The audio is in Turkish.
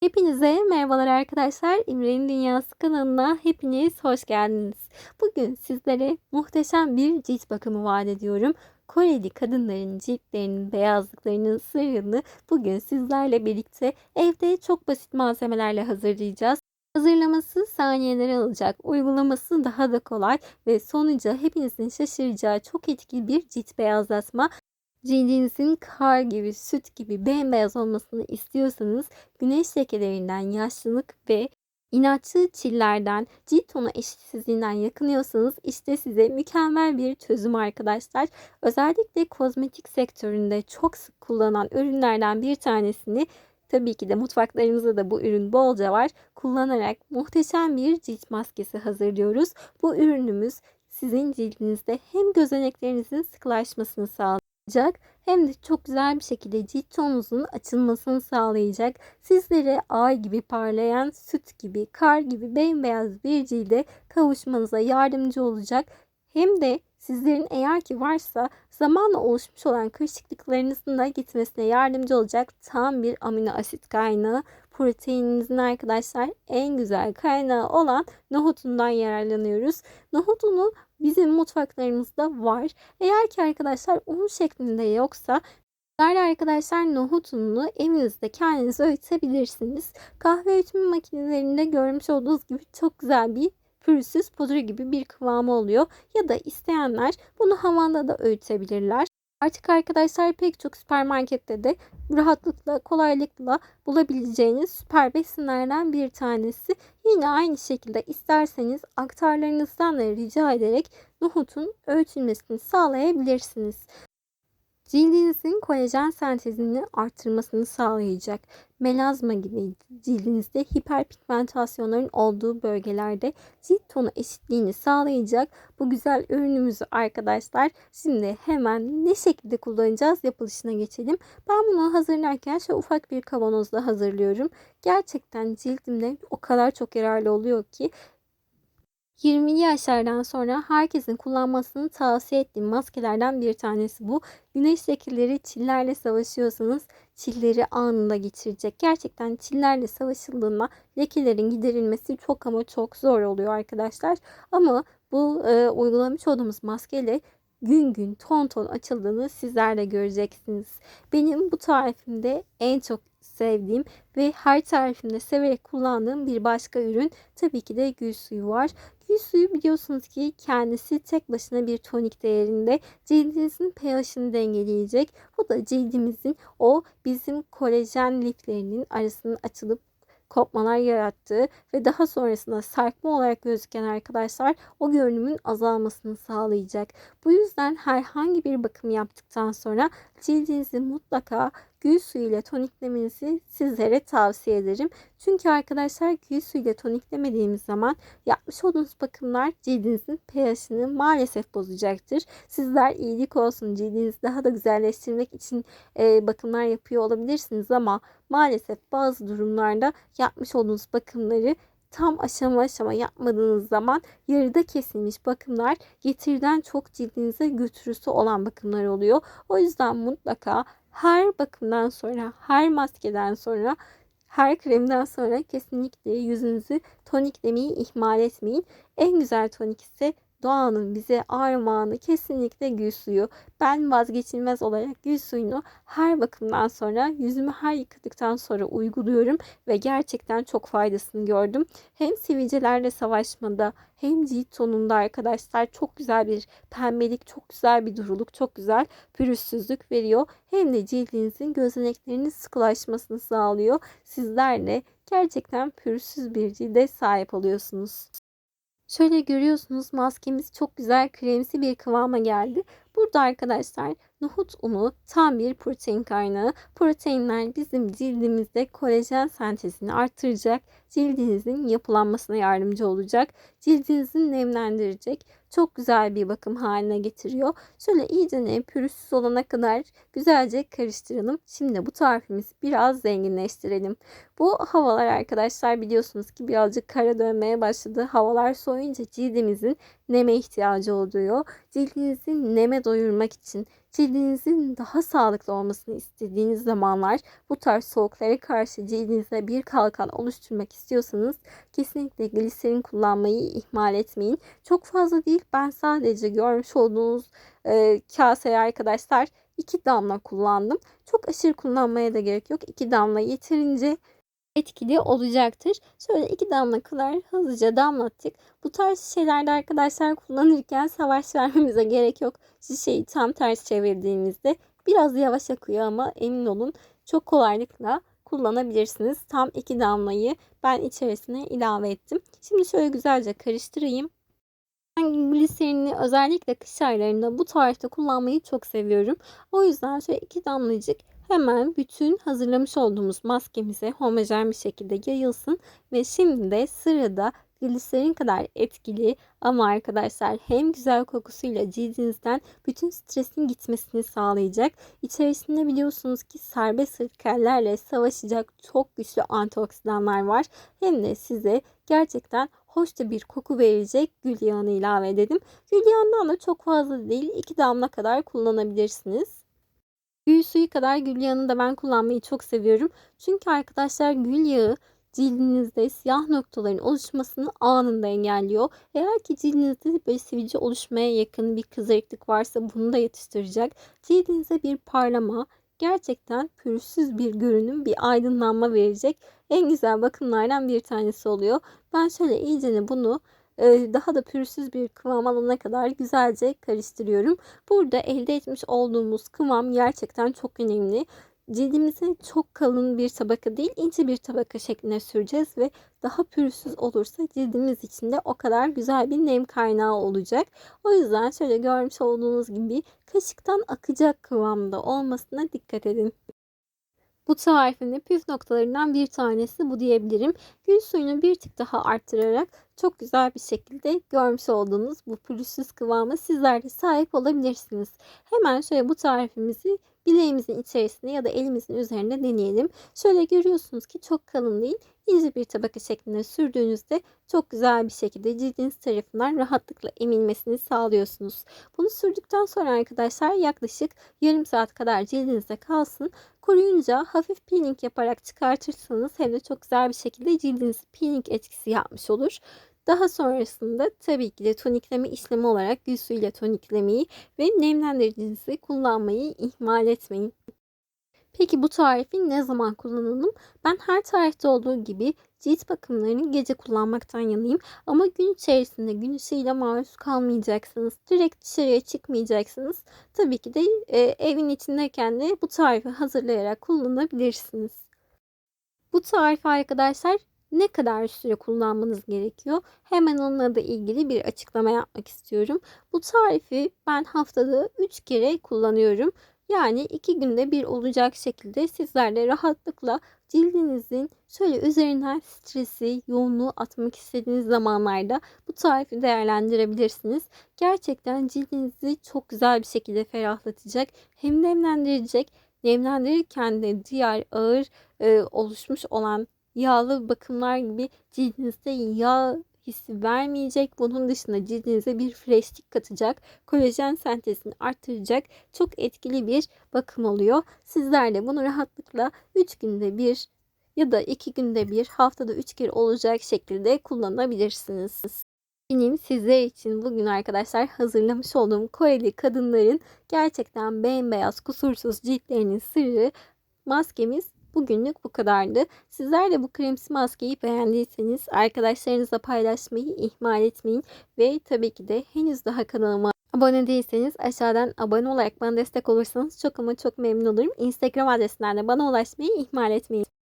Hepinize merhabalar arkadaşlar. İmre'nin Dünyası kanalına hepiniz hoş geldiniz. Bugün sizlere muhteşem bir cilt bakımı vaat ediyorum. Koreli kadınların ciltlerinin beyazlıklarının sırrını bugün sizlerle birlikte evde çok basit malzemelerle hazırlayacağız. Hazırlaması saniyeler alacak, uygulaması daha da kolay ve sonucu hepinizin şaşıracağı çok etkili bir cilt beyazlatma Cildinizin kar gibi, süt gibi bembeyaz olmasını istiyorsanız güneş lekelerinden, yaşlılık ve inatçı çillerden, cilt tonu eşitsizliğinden yakınıyorsanız işte size mükemmel bir çözüm arkadaşlar. Özellikle kozmetik sektöründe çok sık kullanılan ürünlerden bir tanesini Tabii ki de mutfaklarımızda da bu ürün bolca var. Kullanarak muhteşem bir cilt maskesi hazırlıyoruz. Bu ürünümüz sizin cildinizde hem gözeneklerinizin sıkılaşmasını sağlayacak olacak hem de çok güzel bir şekilde cilt tonunuzun açılmasını sağlayacak. Sizlere ay gibi parlayan, süt gibi, kar gibi bembeyaz bir cilde kavuşmanıza yardımcı olacak. Hem de sizlerin eğer ki varsa zamanla oluşmuş olan kırışıklıklarınızın da gitmesine yardımcı olacak tam bir amino asit kaynağı. Proteininizin arkadaşlar en güzel kaynağı olan nohutundan yararlanıyoruz. Nohut unu bizim mutfaklarımızda var. Eğer ki arkadaşlar un şeklinde yoksa Sizlerle arkadaşlar nohut ununu evinizde kendiniz öğütebilirsiniz. Kahve öğütme makinelerinde görmüş olduğunuz gibi çok güzel bir pürüzsüz pudra gibi bir kıvamı oluyor. Ya da isteyenler bunu havanda da öğütebilirler. Artık arkadaşlar pek çok süpermarkette de rahatlıkla, kolaylıkla bulabileceğiniz süper besinlerden bir tanesi. Yine aynı şekilde isterseniz aktarlarınızdan da rica ederek nohutun öğütülmesini sağlayabilirsiniz. Cildinizin kolajen sentezini arttırmasını sağlayacak. Melazma gibi cildinizde hiperpigmentasyonların olduğu bölgelerde cilt tonu eşitliğini sağlayacak bu güzel ürünümüzü arkadaşlar şimdi hemen ne şekilde kullanacağız yapılışına geçelim. Ben bunu hazırlarken şöyle ufak bir kavanozda hazırlıyorum. Gerçekten cildimde o kadar çok yararlı oluyor ki 20'li yaşlardan sonra herkesin kullanmasını tavsiye ettiğim maskelerden bir tanesi bu. Güneş lekeleri çillerle savaşıyorsanız çilleri anında geçirecek. Gerçekten çillerle savaşıldığında lekelerin giderilmesi çok ama çok zor oluyor arkadaşlar. Ama bu e, uygulamış olduğumuz maskeyle gün gün ton ton açıldığını sizler de göreceksiniz. Benim bu tarifimde en çok sevdiğim ve her tarifimde severek kullandığım bir başka ürün tabii ki de gül suyu var. Gül suyu biliyorsunuz ki kendisi tek başına bir tonik değerinde cildinizin pH'ini dengeleyecek. Bu da cildimizin o bizim kolajen liflerinin arasının açılıp kopmalar yarattığı ve daha sonrasında sarkma olarak gözüken arkadaşlar o görünümün azalmasını sağlayacak. Bu yüzden herhangi bir bakım yaptıktan sonra cildinizi mutlaka gül suyu ile toniklemenizi sizlere tavsiye ederim. Çünkü arkadaşlar gül suyu ile toniklemediğimiz zaman yapmış olduğunuz bakımlar cildinizin pH'ini maalesef bozacaktır. Sizler iyilik olsun cildinizi daha da güzelleştirmek için e, bakımlar yapıyor olabilirsiniz ama maalesef bazı durumlarda yapmış olduğunuz bakımları tam aşama aşama yapmadığınız zaman yarıda kesilmiş bakımlar getirden çok cildinize götürüsü olan bakımlar oluyor. O yüzden mutlaka her bakımdan sonra, her maskeden sonra, her kremden sonra kesinlikle yüzünüzü toniklemeyi ihmal etmeyin. En güzel tonik ise doğanın bize armağanı kesinlikle gül suyu. Ben vazgeçilmez olarak gül suyunu her bakımdan sonra yüzümü her yıkadıktan sonra uyguluyorum ve gerçekten çok faydasını gördüm. Hem sivilcelerle savaşmada hem cilt tonunda arkadaşlar çok güzel bir pembelik, çok güzel bir duruluk, çok güzel pürüzsüzlük veriyor. Hem de cildinizin gözeneklerinin sıkılaşmasını sağlıyor. Sizler de gerçekten pürüzsüz bir cilde sahip oluyorsunuz. Şöyle görüyorsunuz maskemiz çok güzel kremsi bir kıvama geldi. Burada arkadaşlar nohut unu tam bir protein kaynağı. Proteinler bizim cildimizde kolajen sentezini artıracak. Cildinizin yapılanmasına yardımcı olacak. Cildinizi nemlendirecek. Çok güzel bir bakım haline getiriyor. Şöyle iyice ne pürüzsüz olana kadar güzelce karıştıralım. Şimdi bu tarifimizi biraz zenginleştirelim. Bu havalar arkadaşlar biliyorsunuz ki birazcık kara dönmeye başladı. Havalar soğuyunca cildimizin neme ihtiyacı oluyor. Cildinizi neme doyurmak için cildinizin daha sağlıklı olmasını istediğiniz zamanlar bu tarz soğuklara karşı cildinize bir kalkan oluşturmak istiyorsanız kesinlikle gliserin kullanmayı ihmal etmeyin. Çok fazla değil ben sadece görmüş olduğunuz e, kaseye arkadaşlar 2 damla kullandım. Çok aşırı kullanmaya da gerek yok. 2 damla yeterince etkili olacaktır. Şöyle iki damla kadar hızlıca damlattık. Bu tarz şeylerde arkadaşlar kullanırken savaş vermemize gerek yok. Şişeyi tam ters çevirdiğimizde biraz yavaş akıyor ama emin olun çok kolaylıkla kullanabilirsiniz. Tam iki damlayı ben içerisine ilave ettim. Şimdi şöyle güzelce karıştırayım. Ben gliserini özellikle kış aylarında bu tarifte kullanmayı çok seviyorum. O yüzden şöyle iki damlacık hemen bütün hazırlamış olduğumuz maskemize homojen bir şekilde yayılsın. Ve şimdi de sırada gliserin kadar etkili ama arkadaşlar hem güzel kokusuyla cildinizden bütün stresin gitmesini sağlayacak. İçerisinde biliyorsunuz ki serbest radikallerle savaşacak çok güçlü antioksidanlar var. Hem de size gerçekten hoş da bir koku verecek gül yağını ilave edelim. Gül yağından da çok fazla değil 2 damla kadar kullanabilirsiniz. Gül suyu kadar gül yağını da ben kullanmayı çok seviyorum. Çünkü arkadaşlar gül yağı cildinizde siyah noktaların oluşmasını anında engelliyor. Eğer ki cildinizde böyle sivilce oluşmaya yakın bir kızarıklık varsa bunu da yatıştıracak. Cildinize bir parlama, gerçekten pürüzsüz bir görünüm, bir aydınlanma verecek en güzel bakımlardan bir tanesi oluyor. Ben şöyle iyicene bunu daha da pürüzsüz bir kıvam alana kadar güzelce karıştırıyorum. Burada elde etmiş olduğumuz kıvam gerçekten çok önemli. Cildimize çok kalın bir tabaka değil ince bir tabaka şeklinde süreceğiz ve daha pürüzsüz olursa cildimiz için de o kadar güzel bir nem kaynağı olacak. O yüzden şöyle görmüş olduğunuz gibi kaşıktan akacak kıvamda olmasına dikkat edin. Bu tarifin de püf noktalarından bir tanesi bu diyebilirim. Gül suyunu bir tık daha arttırarak çok güzel bir şekilde görmüş olduğunuz bu pürüzsüz kıvama sizler de sahip olabilirsiniz. Hemen şöyle bu tarifimizi bileğimizin içerisinde ya da elimizin üzerinde deneyelim. Şöyle görüyorsunuz ki çok kalın değil ince bir tabaka şeklinde sürdüğünüzde çok güzel bir şekilde cildiniz tarafından rahatlıkla emilmesini sağlıyorsunuz. Bunu sürdükten sonra arkadaşlar yaklaşık yarım saat kadar cildinizde kalsın. Koruyunca hafif peeling yaparak çıkartırsanız hem de çok güzel bir şekilde cildiniz peeling etkisi yapmış olur. Daha sonrasında tabii ki de tonikleme işlemi olarak gül suyu ile toniklemeyi ve nemlendiricinizi kullanmayı ihmal etmeyin. Peki bu tarifi ne zaman kullanalım? Ben her tarifte olduğu gibi cilt bakımlarını gece kullanmaktan yanayım. Ama gün içerisinde gün ışığıyla maruz kalmayacaksınız. Direkt dışarıya çıkmayacaksınız. Tabii ki de e, evin içindeyken de bu tarifi hazırlayarak kullanabilirsiniz. Bu tarifi arkadaşlar ne kadar süre kullanmanız gerekiyor? Hemen onunla da ilgili bir açıklama yapmak istiyorum. Bu tarifi ben haftada 3 kere kullanıyorum. Yani iki günde bir olacak şekilde sizler de rahatlıkla cildinizin şöyle üzerinden stresi, yoğunluğu atmak istediğiniz zamanlarda bu tarifi değerlendirebilirsiniz. Gerçekten cildinizi çok güzel bir şekilde ferahlatacak, hem nemlendirecek, nemlendirirken de diğer ağır e, oluşmuş olan yağlı bakımlar gibi cildinizde yağ hissi vermeyecek. Bunun dışında cildinize bir freshlik katacak. Kolajen sentezini arttıracak. Çok etkili bir bakım oluyor. Sizler de bunu rahatlıkla 3 günde bir ya da 2 günde bir haftada 3 kere olacak şekilde kullanabilirsiniz. Benim sizler için bugün arkadaşlar hazırlamış olduğum Koreli kadınların gerçekten bembeyaz kusursuz ciltlerinin sırrı maskemiz Bugünlük bu kadardı. Sizler de bu kremsi maskeyi beğendiyseniz arkadaşlarınızla paylaşmayı ihmal etmeyin. Ve tabii ki de henüz daha kanalıma abone değilseniz aşağıdan abone olarak bana destek olursanız çok ama çok memnun olurum. Instagram adresinden de bana ulaşmayı ihmal etmeyin.